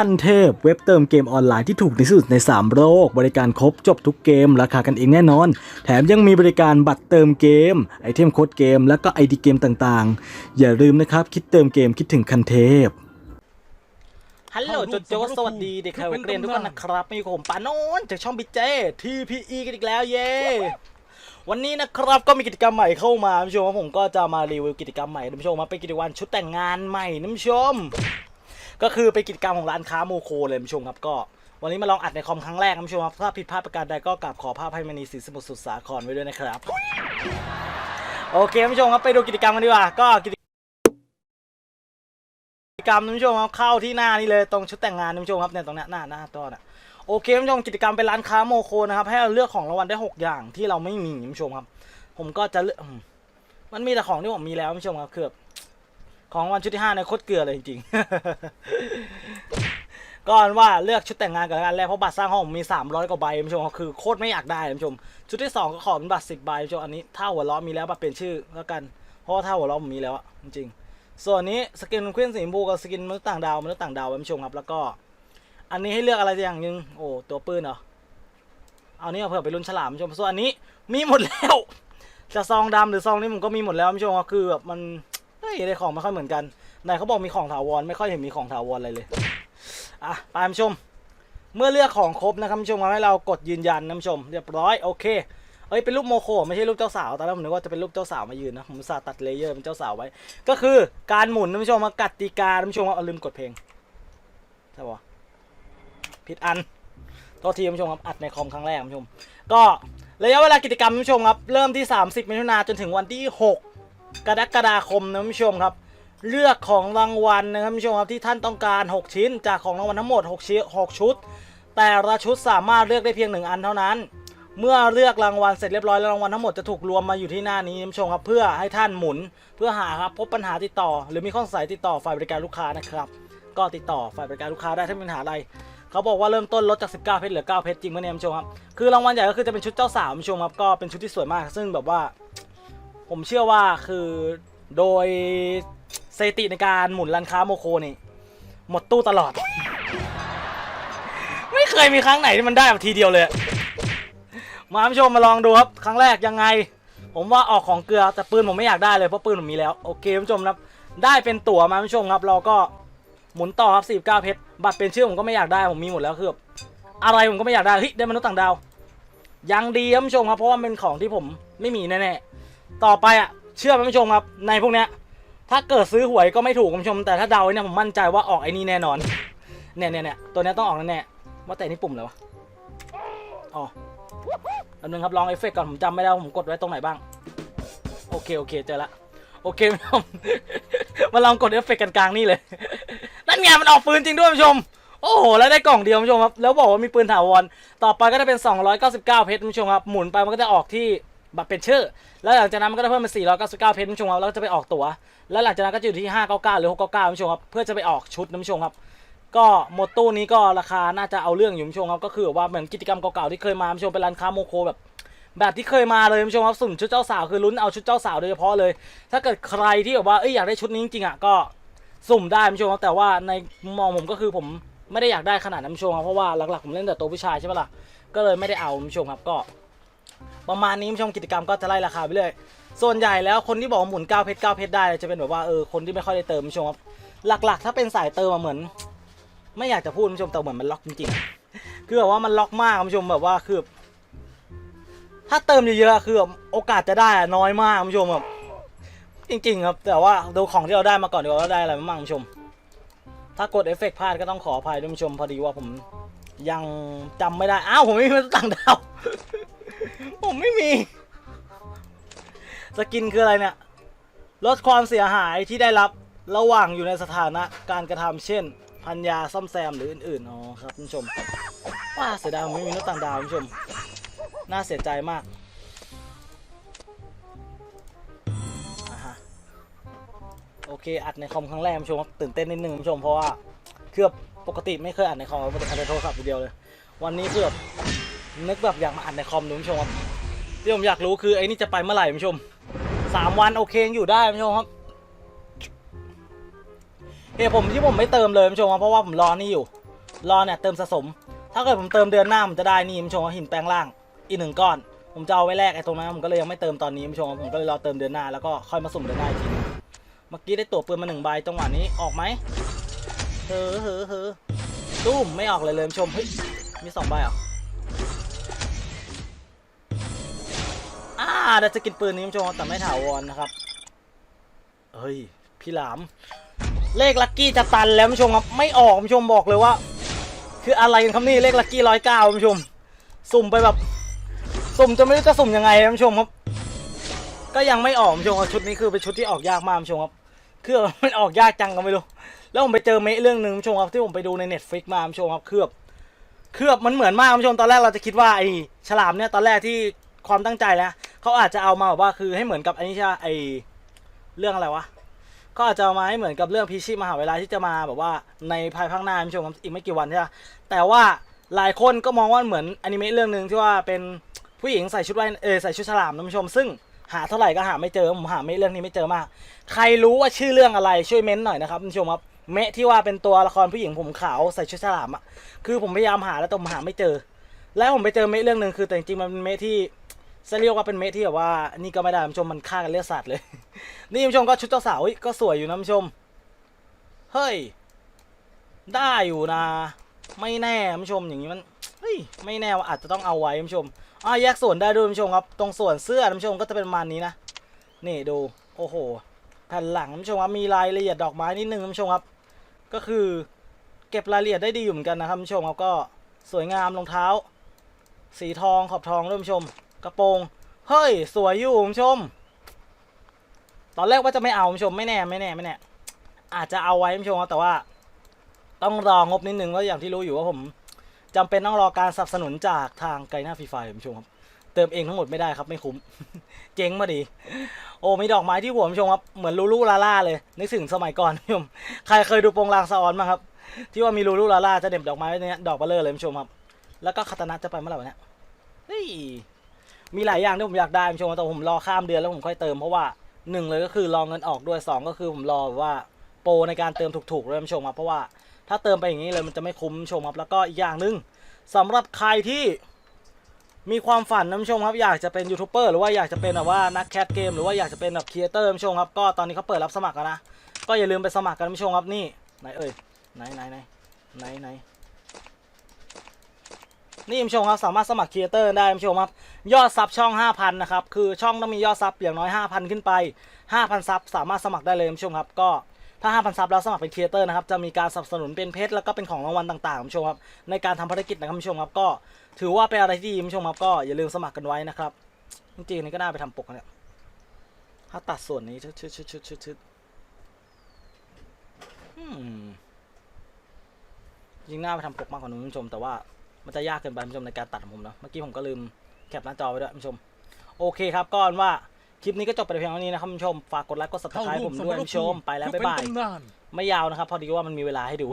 ขั้นเทพเว็บเติมเกมออนไลน์ที่ถูกที่สุดใน 3 โลก บริการครบจบทุกเกม ราคากันเองแน่นอน แถมยังมีบริการบัตรเติมเกม ไอเทมโค้ดเกม และก็ไอดีเกมต่างๆ อย่าลืมนะครับ คิดเติมเกมคิดถึงคันเทพ ฮัลโหลโจโจสวัสดีเด็กแถวเรียนทุกคนนะครับมาอยู่กับผมปานนจากช่องบิเจ TPE กันอีกแล้วเย้วันนี้นะครับก็มีกิจกรรมใหม่เข้ามาท่านผู้ชมผมก็จะมารีวิวกิจกรรมใหม่ท่านผู้ชมมาเป็นกิจกรรมชุดแต่งงานใหม่ท่านผู้ชม ก็คือเป็นกิจกรรมของร้านค้าโมโคเลยท่านผู้ชมครับก็ วันนี้มาลองอัดในคอมครั้งแรกท่านผู้ชมครับถ้าผิดพลาดประการใดก็กราบขอภาพให้มณีศรีสมุทรสุดสาครไว้ด้วยนะครับโอเคท่านผู้ชมครับไปดูกิจกรรมกันดีกว่าก็กิจกรรมท่านผู้ชมครับเข้าที่หน้านี่เลยตรงชุดแต่งงานท่านผู้ชมครับเนี่ยตรงนี้หน้าหน้าตัวน่ะโอเคท่านผู้ชมกิจกรรมเป็นร้านค้าโมโคนะครับให้เราเลือกของรางวัลได้หกอย่างที่เราไม่มีท่านผู้ชมครับ ผมก็จะเลือกมันมีแต่ของที่ผมมีแล้วท่านผู้ชมครับคือบ ของวัลชุดที่ห้าเนี่ยโคตรเกลือเลยจริงๆ ก่อนว่าเลือกชุดแต่งงานกับอันแรกเพราะบัตรสร้างห้องมมี300 กว่าใบท่านผู้ชมครับคือโคตรไม่อยากได้ท่านผู้ชม ชุดที่สองก็ขอเป็นบัตร10ใบท่านผู้ชมอันนี้ถ้าหัวล้อมีแล้วบัตรเปลี่ยนชื่อแล้วกัน เพราะว่าถ้าหัวล้อผมมีแล้วอะจริงๆ ส่วนนี้สกินเครื่องสีชมพูกับสกินมนุษย์ต่างดาวมนุษย์ต่างดาวไว้ผู้ชมครับแล้วก็ อันนี้ให้เลือกอะไรอย่างหนึงโอ้ตัวปืนเหรอเอานี่เอาเผื่อไปลุ้นฉลามผู้ชมส่วนอันนี้มีหมดแล้วจะซองดำหรือซองนี้ผมก็มีหมดแล้วผู้ชมครับคือแบบมัน ได้ของไม่ค่อยเหมือนกันไหนเขาบอกมีของถาวรไม่ค่อยเห็นมีของถาวรอะไรเลยอะไปผู้ชม เมื่อเลือกของครบนะครับผู้ชมครับให้เรากดยืนยันนะผู้ชม เรียบร้อยโอเคเอ้ยเป็นรูปโมโคไม่ใช่รูปเจ้าสาวตอนแรกผมนึกว่าจะเป็นรูปเจ้าสาวมายืนนะผมสาตัดเลเยอร์เป็นเจ้าสาวไว้ ก็คือการหมุนท่านผู้ชมมากติกาท่านผู้ชมเอาลืมกดเพลงใช่ปะผิดอันโทษทีท่านผู้ชมครับอัดในคอมครั้งแรกท่านผู้ชม ก็ระยะเวลากิจกรรมท่านผู้ชมครับเริ่มที่ 30มิถุนายนจนถึงวันที่ 6 กรกฎาคมนะท่านผู้ชมครับ เลือกของรางวัลนะครับท่านผู้ชมครับที่ท่านต้องการ 6 ชิ้น จากของรางวัลทั้งหมด6ชิ้น6ชุด แต่ละชุดสามารถเลือกได้เพียงหนึ่งอันเท่านั้น เมื่อเลือกรางวัลเสร็จเรียบร้อยแล้วรางวัลทั้งหมดจะถูกรวมมาอยู่ที่หน้านี้ท่านผู้ชมครับเพื่อให้ท่านหมุนเพื่อหาครับพบปัญหาติดต่อ หรือมีข้อสงสัยติดต่อฝ่ายบริการลูกค้านะครับก็ติดต่อฝ่ายบริการลูกค้าได้ถ้ามีปัญหาอะไรเขาบอกว่าเริ่มต้นลดจาก 19 เพชรเหลือ 9 เพชรจริงไหมเนี่ยท่านผู้ชมครับ คือรางวัลใหญ่ก็คือจะเป็นชุดเจ้าสาวท่านผู้ชมครับ ก็เป็นชุดที่สวยมาก ซึ่งแบบว่า ผมเชื่อว่าคือโดยสถิติในการหมุนร้านค้าโมโคนี่ หมดตู้ตลอด ไม่เคยมีครั้งไหนที่มันได้แบบทีเดียวเลย มาผู้ชมมาลองดูครับ ครั้งแรกยังไง ผมว่าออกของเกลือแต่ปืนผมไม่อยากได้เลยเพราะปืนผมมีแล้ว โอเคผู้ชมครับได้เป็นตั๋วมาผู้ชมครับ เราก็หมุนต่อครับ49เพชรบัตรเป็นชื่อผมก็ไม่อยากได้ผมมีหมดแล้วคืออะไรผมก็ไม่อยากได้เฮ้ยได้มนุษย์ต่างดาวยังดีครับผู้ชมครับเพราะว่าเป็นของที่ผมไม่มีแน่ๆ ต่อไปอะเชื่อไหมผู้ชมครับ ในพวกเนี้ยถ้าเกิดซื้อหวยก็ไม่ถูกคุณผู้ชม แต่ถ้าเดาเนี่ยผมมั่นใจว่าออกไอ้นี่แน่นอนเนี่ยเนี่ยเนี่ยตัวนี้ต้องออกแน่ๆว่าแต่นี่ปุ่มอะไรวะอ๋ออันนึงครับลองเอฟเฟกต์ก่อนผมจำไม่ได้ผมกดไว้ตรงไหนบ้างโอเคโอเคเจอละโอเคผู้ชมมาลองกดเอฟเฟกต์กันกลางนี่เลยนั่นไงมันออกปืนจริงด้วยผู้ชมโอ้โหแล้วได้กล่องเดียวผู้ชมครับแล้วบอกว่ามีปืนถาวรต่อไปก็จะเป็น 299 เพชรผู้ชมครับหมุนไปมันก็จะออกที่ บัตรเป็นชื่อ แล้วหลังจากนั้นมันก็จะเพิ่มเป็น499 เพชรคุณผู้ชมครับแล้วก็จะไปออกตั๋วแล้วหลังจากนั้นก็จะอยู่ที่599หรือ699คุณผู้ชมครับเพื่อจะไปออกชุดนะคุณผู้ชมครับก็หมดตู้นี้ก็ราคาน่าจะเอาเรื่องอยู่คุณผู้ชมครับก็คือว่าเหมือนกิจกรรมเก่าๆที่เคยมาคุณผู้ชมเป็นร้านค้าโมโคแบบแบบที่เคยมาเลยคุณผู้ชมครับสุ่มชุดเจ้าสาวคือลุ้นเอาชุดเจ้าสาวโดยเฉพาะเลย ถ้าเกิดใครที่แบบว่าเอ้ยอยากได้ชุดนี้จริงๆอะก็สุ่มได้คุณผู้ชมครับแต่ว่าในมุมมองผมก็คือผมไม่ได้อยากได้ขนาดนั้นคุณผู้ชมครับเพราะว่าหลักๆผมเล่นแต่ตัวผู้ชายใช่ปะล่ะก็เลยไม่ได้เอาคุณผู้ชมครับก็ ประมาณนี้คุณผู้ชมกิจกรรมก็จะไล่ราคาไปเรื่อยส่วนใหญ่แล้วคนที่บอกหมุน9เพชร9เพชรได้จะเป็นแบบว่าเออคนที่ไม่ค่อยได้เติมคุณผู้ชมครับหลักๆ ถ้าเป็นสายเติมอะเหมือน ไม่อยากจะพูดคุณผู้ชมแต่เหมือนมันล็อกจริงๆคือแบบว่ามันล็อกมากคุณผู้ชมแบบว่าคือถ้าเติมเยอะๆคือโอกาสจะได้น้อยมากคุณผู้ชมแบบจริง ๆ ครับ แต่ว่าดูของที่เราได้มาก่อนดีกว่าว่าได้อะไรมาบ้างคุณผู้ชม ถ้ากดเอฟเฟกต์พลาดก็ต้องขออภัยด้วยคุณผู้ชมพอดีว่าผมยังจำไม่ได้ อ้าวผมไม่มีต่างดาว ผมไม่มี สกินคืออะไรเนี่ย ลดความเสียหายที่ได้รับระหว่างอยู่ในสถานะการกระทำเช่น พันยาซ่อมแซมหรืออื่นๆ อ๋อครับคุณผู้ชม ว่าเสียดายผมไม่มีนุษย์ต่างดาวคุณผู้ชม น่าเสียใจมากอ่าฮะโอเค อัดในคอมครั้งแรกคุณผู้ชมตื่นเต้นนิดนึงคุณผู้ชมเพราะว่า เคือบปกติไม่เคยอัดในคอมมันจะอัดในโทรศัพท์ทีเดียวเลย วันนี้คือแบบ นึกแบบอยากมาอัดในคอมดูคุณผู้ชมครับที่ผมอยากรู้คือไอ้นี่จะไปเมื่อไหร่คุณผู้ชมสามวันโอเคยังอยู่ได้คุณผู้ชมครับเหตุผมที่ผมไม่เติมเลยคุณผู้ชมครับเพราะว่าผมรอนี่อยู่ รอเนี่ยเติมสะสม ถ้าเกิดผมเติมเดือนหน้าผมจะได้นี่คุณผู้ชมหินแปลงร่างอีกหนึ่งก้อน ผมจะเอาไว้แลกไอ้ตรงนั้นผมก็เลยยังไม่เติมตอนนี้คุณผู้ชมผมก็เลยรอเติมเดือนหน้าแล้วก็ค่อยมาสุ่มเดือนหน้าอีกทีนึงเมื่อกี้ได้ตัวปืนมาหนึ่งใบจังหวะนี้ออกไหมเฮ้อเฮ้อเฮ้อตุ้มไม่ออกเลยเลยคุณผู้ชมเฮ้ยมีสองใบออ่าเดี๋ยวจะกินปืนนี้คุณผู้ชมแต่ไม่ถาวรนะครับ เฮ้ย พี่หลาม เลขลัคกี้จะตันแล้วคุณผู้ชมครับ ไม่ออกคุณผู้ชมบอกเลยว่า คืออะไรกันครับนี่เลขลัคกี้ร้อยเก้าคุณผู้ชม สุ่มไปแบบ สุ่มจะไม่รู้จะสุ่มยังไงคุณผู้ชมครับ ก็ยังไม่ออกคุณผู้ชมครับชุดนี้คือเป็นชุดที่ออกยากมากคุณผู้ชมครับคือมันออกยากจังก็ไม่รู้ แล้วผมไปเจอเมะเรื่องหนึ่งคุณผู้ชมครับที่ผมไปดูในเน็ตฟลิกมาคุณผู้ชมครับเคลือบเคลือบมันเหมือนมากคุณผู้ชมตอนแรกเราจะคิดว่าไอ้ฉลามเนี่ยตอนแรกที่ความตั้งใจแล้ว เขาอาจจะเอามาแบบว่าคือให้เหมือนกับอ้นี่ใช่ปะไอเรื่องอะไรวะก็อาจจะมาให้เหมือนกับเรื่องพิชิตมหาเวลาที่จะมาแบบว่าในภายภาคหน้าคุณผู้ชมครับอีกไม่กี่วันใช่ไหมแต่ว่าหลายคนก็มองว่าเหมือนอนิเมะเรื่องหนึ่งที่ว่าเป็นผู้หญิงใส่ชุดว่ายเออใส่ชุดฉลามนะคุณผู้ชม ซึ่งหาเท่าไหร่ก็หาไม่เจอผมหาไม่เรื่องนี้ไม่เจอมาก ใครรู้ว่าชื่อเรื่องอะไรช่วยเม้นหน่อยนะครับคุณผู้ชมครับเมะที่ว่าเป็นตัวละครผู้หญิงผมขาวใส่ชุดฉลามอะคือผมพยายามหาแล้วแต่ผมหาไม่เจอ แล้วผมไปเจอเมะเรื่องหนึ่งคือแต่จริงมันเป็นเมะที่ จะเรียกว่าเป็นเมะที่แบบว่านี่ก็ไม่ได้ผู้ชมมันฆ่ากันเลือดสาดเลย นี่ผู้ชมก็ชุดเจ้าสาวเฮ้ยก็สวยอยู่นะผู้ชม เฮ้ย ได้อยู่นะ ไม่แน่ผู้ชมอย่างนี้มันเฮ้ยไม่แน่ว่าอาจจะต้องเอาไว้ผู้ชมอ่าแยกส่วนได้ด้วยผู้ชมครับ ตรงส่วนเสื้อผู้ชมก็จะเป็นประมาณนี้นะ นี่ดู โอ้โห แผ่นหลังผู้ชมครับมีรายละเอียดดอกไม้นิดนึงผู้ชมครับ ก็คือ เก็บรายละเอียดได้ดีอยู่เหมือนกันนะครับผู้ชมครับก็สวยงามรองเท้า สีทองขอบทองด้วยผู้ชม กระโปรง เฮ้ย สวยอยู่คุณผู้ชม ตอนแรกว่าจะไม่เอาคุณผู้ชมไม่แน่ไม่แน่ไม่แน่ อาจจะเอาไว้คุณผู้ชมครับแต่ว่า ต้องรองบนิดนึงก็อย่างที่รู้อยู่ว่าผมจำเป็นต้องรอการสนับสนุนจากทางไกลหน้าฟรีไฟคุณผู้ชมครับเติมเองทั้งหมดไม่ได้ครับไม่คุ้ม เจ๊งมาดี โอ้มีดอกไม้ที่หัวคุณผู้ชมครับเหมือนลูลูลาล่าเลย นึกถึงสมัยก่อนคุณผู้ชมใครเคยดูโปรงลางสะออนมาครับ ที่ว่ามีลูลูลาล่าจะเด็บดอกไม้ไว้เนี่ยดอกเบลเลอร์เลยคุณผู้ชมครับ แล้วก็คาตานะจะไปเมื่อไหร่วะเนี่ยเฮ้ย มีหลายอย่างที่ผมอยากได้คุณผู้ชมแต่ผมรอข้ามเดือนแล้วผมค่อยเติมเพราะว่าหนึ่งเลยก็คือรอเงินออกด้วยสองก็คือผมรอว่าโปรในการเติมถูกๆเลยคุณผู้ชมครับเพราะว่าถ้าเติมไปอย่างนี้เลยมันจะไม่คุ้มชมครับแล้วก็อีกอย่างหนึ่งสำหรับใครที่มีความฝันนะคุณผู้ชมครับอยากจะเป็นยูทูบเบอร์หรือว่าอยากจะเป็นแบบว่านักแคสเกมหรือว่าอยากจะเป็นแบบครีเอเตอร์คุณชมครับก็ตอนนี้เขาเปิดรับสมัครแล้วนะก็อย่าลืมไปสมัครกันคุณผู้ชมครับนี่ไหนเอ่ยไหนไหนไหนไหนไหน นี่คุณผู้ชมครับสามารถสมัครครีเอเตอร์ได้คุณผู้ชมครับ ยอดซับช่อง 5,000 นะครับ คือช่องต้องมียอดซับอย่างน้อย 5,000 ขึ้นไป 5,000 ซับสามารถสมัครได้เลยคุณผู้ชมครับ ก็ถ้า 5,000 ซับแล้วสมัครเป็นครีเอเตอร์นะครับ จะมีการสนับสนุนเป็นเพชรแล้วก็เป็นของรางวัลต่างๆคุณผู้ชมครับ ในการทำภารกิจนะครับคุณผู้ชมครับ ก็ถือว่าเป็นอะไรที่ดีคุณผู้ชมครับ ก็อย่าลืมสมัครกันไว้นะครับ จริงๆนี่ก็น่าไปทำปกนะเนี่ยถ้าตัดส่วนนี้ชึดชึดชึดชึดชึดชึดอืมจริงน่าไปทำปกมากกว่านู้นคุณผู้ชมแต่ว่า มันจะยากเกินไปคุณผู้ชมในการตัดของผมเนาะเมื่อกี้ผมก็ลืมแคปหน้าจอไว้ด้วยคุณผู้ชม โอเคครับก็เป็นว่าคลิปนี้ก็จบไปเพียงเท่านี้นะครับคุณผู้ชมฝากกดไลค์กดเข้า subscribe ร่วผมมสมด้วยรคุณผู้ชภูมมิไปแล้วเพื่อบ๊ายเป็นบายตำนานไม่ยาวนะครับ พอดีว่ามันมีเวลาให้ดู